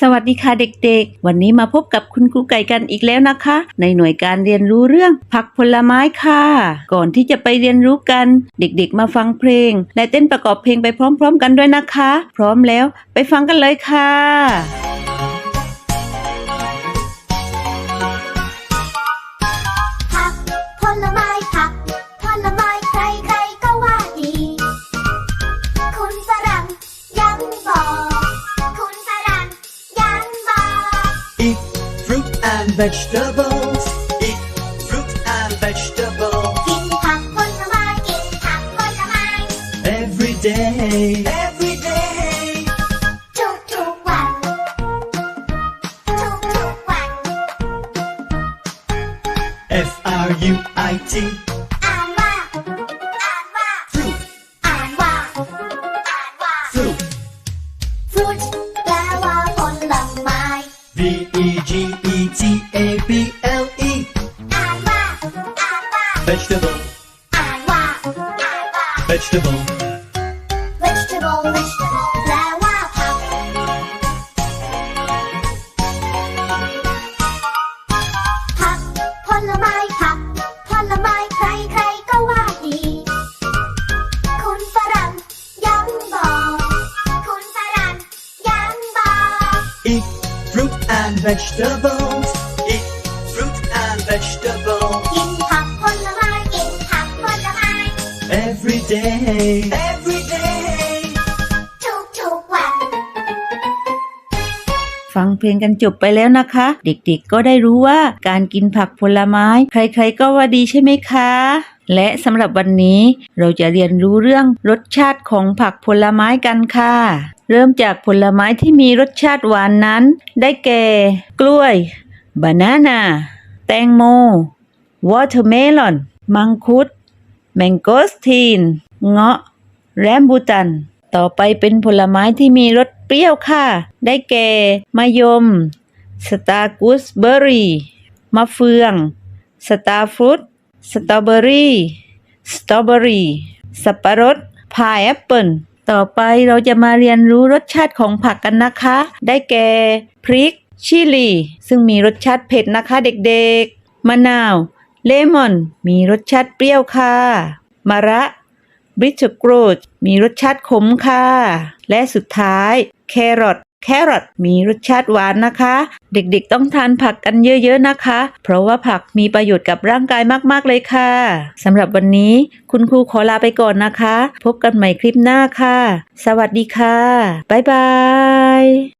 สวัสดีค่ะเด็กๆ วันนี้มาพบกับคุณครูไก่กันอีกแล้วนะคะ ในหน่วยการเรียนรู้เรื่องผักผลไม้ค่ะ ก่อนที่จะไปเรียนรู้กัน เด็กๆ มาฟังเพลง และเต้นประกอบเพลงไปพร้อม ๆ กันด้วยนะคะ พร้อมแล้วไปฟังกันเลยค่ะ vegetables. Eat fruit and vegetables กินผักผลไม้กินผักผลไม้ every day. Every day. ทุกทุกๆวัน V E G E T A B L E. อ่านว่าอ่านว่า Vegetable. อ่านว่าอ่านว่า Vegetable. vegetable vegetable แปลว่าผัก ผักผลไม้ผักผลไม้ใครใครๆก็ว่าดี คุณฝรั่งยังบอก คุณฝรั่งยังบอก Eat fruit and vegetables. Eat fruit and vegetables กินผักผลไม้กินผักผลไม้ every day. Every day. ทุกทุกๆวัน ฟังเพลงกันจบไปแล้วนะคะ เด็กๆก็ได้รู้ว่าการกินผักผลไม้ ใครๆก็ว่าดีใช่ไหมคะ และสำหรับวันนี้เราจะเรียนรู้เรื่องรสชาติของผักผลไม้กันค่ะ เริ่มจากผลไม้ที่มีรสชาติหวานนั้น ได้แก่ กล้วย บานานาแตงโม วอเตอร์เมลอน มังคุด แมงโกสทีน เงาะ แรมบูตัน ต่อไปเป็นผลไม้ที่มีรสเปรี้ยวค่ะ ได้แก่ มะยม สตาร์กูสเบอร์รี่ มะเฟือง สตาร์ฟรุต สตรอเบอรี่สตรอเบอรี่สับปะรดพายแอปเปิลต่อไปเราจะมาเรียนรู้รสชาติของผักกันนะคะ ได้แก่พริก ชิลี ซึ่งมีรสชาติเผ็ดนะคะเด็กๆ มะนาว เลมอน มีรสชาติเปรี้ยวค่ะ มะระบริชกรูดมีรสชาติขมค่ะ และสุดท้าย แครอท แครอทมีรสชาติหวานนะคะ เด็กๆต้องทานผักกันเยอะๆนะคะ เพราะว่าผักมีประโยชน์กับร่างกายมากๆเลยค่ะสำหรับวันนี้คุณครูขอลาไปก่อนนะคะ พบกันใหม่คลิปหน้าค่ะ สวัสดีค่ะ บ๊ายบาย